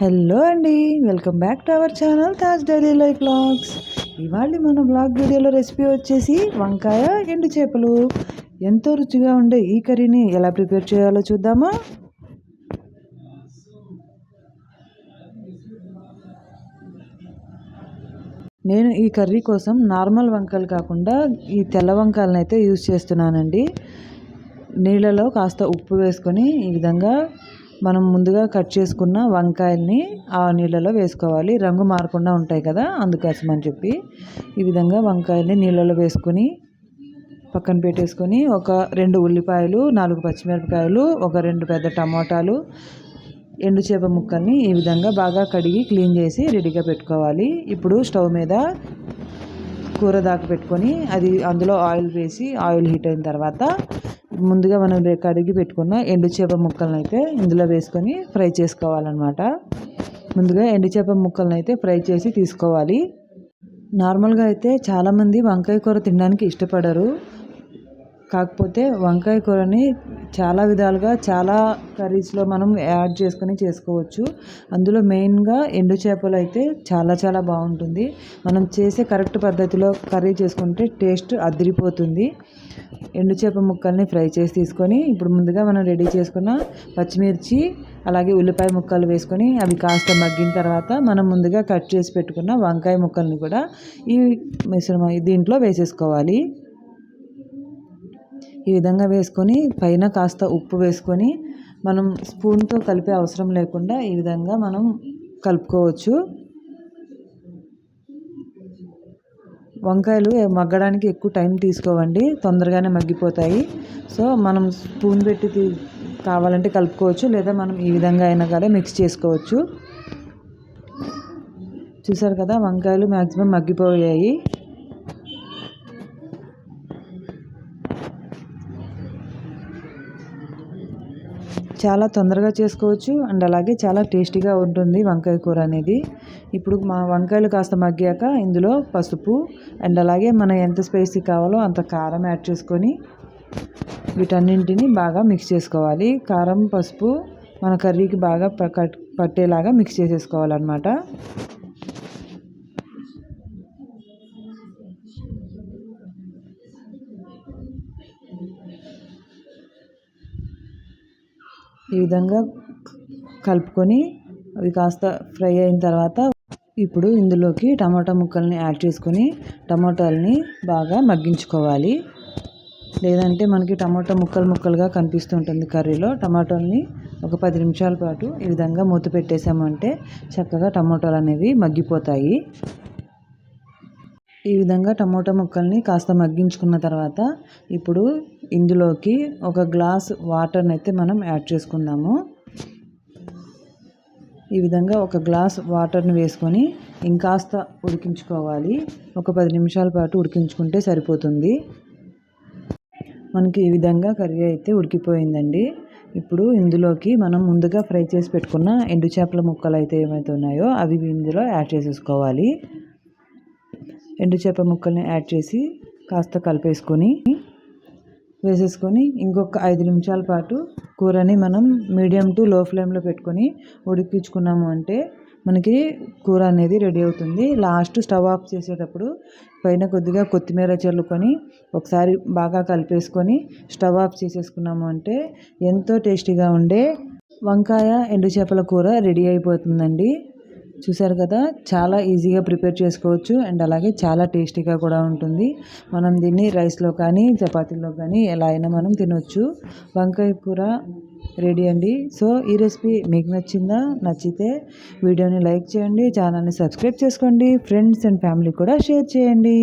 Hello అండి welcome back to our channel Taj daily life blogs. ఇవాళ మన blog వీడియోలో రెసిపీ వచ్చేసి వంకాయ ఎండు చేపలు. ఎంతో రుచిగా ఉండే ఈ కర్రీని ఎలా ప్రిపేర్ చేయాలో చూద్దామా? నేను ఈ కర్రీ కోసం నార్మల్ వంకాయలు కాకుండా ఈ తెల్ల వంకాయలను అయితే యూజ్ చేస్తున్నానండి. నీళ్ళలో కాస్త ఉప్పు వేసుకొని ఈ విధంగా మనం ముందుగా కట్ చేసుకున్న వంకాయల్ని ఆ నీళ్ళలో వేసుకోవాలి. రంగు మారకుండా ఉంటాయి కదా అందుకోసం అని చెప్పి. ఈ విధంగా వంకాయల్ని నీళ్ళలో వేసుకొని పక్కన పెట్టేసుకొని ఒక రెండు ఉల్లిపాయలు నాలుగు పచ్చిమిరపకాయలు ఒక రెండు పెద్ద టమాటాలు ఎండు చేప ముక్కల్ని ఈ విధంగా బాగా కడిగి క్లీన్ చేసి రెడీగా పెట్టుకోవాలి. ఇప్పుడు స్టవ్ మీద కూర దాకా పెట్టుకొని అది అందులో ఆయిల్ వేసి ఆయిల్ హీట్ అయిన తర్వాత ముందుగా మనం కడిగి పెట్టుకున్న ఎండు చేప ముక్కలను అయితే ఇందులో వేసుకొని ఫ్రై చేసుకోవాలన్నమాట. ముందుగా ఎండు చేప ముక్కలను అయితే ఫ్రై చేసి తీసుకోవాలి. నార్మల్గా అయితే చాలామంది వంకాయ కూర తినడానికి ఇష్టపడరు. కాకపోతే వంకాయ కూరని చాలా విధాలుగా చాలా కర్రీస్లో మనం యాడ్ చేసుకొని చేసుకోవచ్చు. అందులో మెయిన్గా ఎండు చేపలు అయితే చాలా చాలా బాగుంటుంది. మనం చేసే కరెక్ట్ పద్ధతిలో కర్రీ చేసుకుంటే టేస్ట్ అదిరిపోతుంది. ఎండు చేప ముక్కల్ని ఫ్రై చేసి తీసుకొని ఇప్పుడు ముందుగా మనం రెడీ చేసుకున్న పచ్చిమిర్చి అలాగే ఉల్లిపాయ ముక్కలు వేసుకొని అవి కాస్త మగ్గిన తర్వాత మనం ముందుగా కట్ చేసి పెట్టుకున్న వంకాయ ముక్కల్ని కూడా ఈ మిశ్రమం దీంట్లో వేసేసుకోవాలి. ఈ విధంగా వేసుకొని పైన కాస్త ఉప్పు వేసుకొని మనం స్పూన్తో కలిపే అవసరం లేకుండా ఈ విధంగా మనం కలుపుకోవచ్చు. వంకాయలు మగ్గడానికి ఎక్కువ టైం తీసుకోవండి తొందరగానే మగ్గిపోతాయి. సో మనం స్పూన్ పెట్టి కావాలంటే కలుపుకోవచ్చు లేదా మనం ఈ విధంగా అయినా కానీ మిక్స్ చేసుకోవచ్చు. చూసారు కదా వంకాయలు మ్యాక్సిమం మగ్గిపోయాయి. చాలా తొందరగా చేసుకోవచ్చు. అండ్ అలాగే చాలా టేస్టీగా ఉంటుంది వంకాయ కూర అనేది. ఇప్పుడు మా వంకాయలు కాస్త మగ్గాక ఇందులో పసుపు అండ్ అలాగే మనం ఎంత స్పైసీ కావాలో అంత కారం యాడ్ చేసుకొని వీటన్నింటిని బాగా మిక్స్ చేసుకోవాలి. కారం పసుపు మన కర్రీకి బాగా పట్టేలాగా మిక్స్ చేసేసుకోవాలన్నమాట. ఈ విధంగా కలుపుకొని అవి కాస్త ఫ్రై అయిన తర్వాత ఇప్పుడు ఇందులోకి టమాటా ముక్కల్ని యాడ్ చేసుకొని టమాటాలని బాగా మగ్గించుకోవాలి. లేదంటే మనకి టమాటా ముక్కలు ముక్కలుగా కనిపిస్తుంటుంది కర్రీలో. టమాటాలని ఒక పది నిమిషాల పాటు ఈ విధంగా మూత పెట్టేసామంటే చక్కగా టమాటాలు అనేవి మగ్గిపోతాయి. ఈ విధంగా టమోటా ముక్కల్ని కాస్త మగ్గించుకున్న తర్వాత ఇప్పుడు ఇందులోకి ఒక గ్లాస్ వాటర్ని అయితే మనం యాడ్ చేసుకుందాము. ఈ విధంగా ఒక గ్లాస్ వాటర్ని వేసుకొని ఇంకాస్త ఉడికించుకోవాలి. ఒక పది నిమిషాల పాటు ఉడికించుకుంటే సరిపోతుంది. మనకి ఈ విధంగా కర్రీ అయితే ఉడికిపోయిందండి. ఇప్పుడు ఇందులోకి మనం ముందుగా ఫ్రై చేసి పెట్టుకున్న ఎండు చేపల ముక్కలు అయితే ఏమైతే ఉన్నాయో అవి ఇందులో యాడ్ చేసేసుకోవాలి. ఎండు చేప ముక్కల్ని యాడ్ చేసి కాస్త కలిపేసుకొని వేసేసుకొని ఇంకొక ఐదు నిమిషాల పాటు కూరని మనం మీడియం టు లో ఫ్లేమ్లో పెట్టుకొని ఉడికించుకున్నాము అంటే మనకి కూర అనేది రెడీ అవుతుంది. లాస్ట్ స్టవ్ ఆఫ్ చేసేటప్పుడు పైన కొద్దిగా కొత్తిమీర చల్లుకొని ఒకసారి బాగా కలిపేసుకొని స్టవ్ ఆఫ్ చేసేసుకున్నాము అంటే ఎంతో టేస్టీగా ఉండే వంకాయ ఎండు చేపల కూర రెడీ అయిపోతుందండి. చూసారు కదా చాలా ఈజీగా ప్రిపేర్ చేసుకోవచ్చు అండ్ అలాగే చాలా టేస్టీగా కూడా ఉంటుంది. మనం దీన్ని రైస్లో కానీ చపాతీలో కానీ ఎలా అయినా మనం తినొచ్చు. వంకాయ కూర రెడీ అండి. సో ఈ రెసిపీ మీకు నచ్చిందా నచ్చితే వీడియోని లైక్ చేయండి ఛానల్ని సబ్స్క్రైబ్ చేసుకోండి ఫ్రెండ్స్ అండ్ ఫ్యామిలీ కూడా షేర్ చేయండి.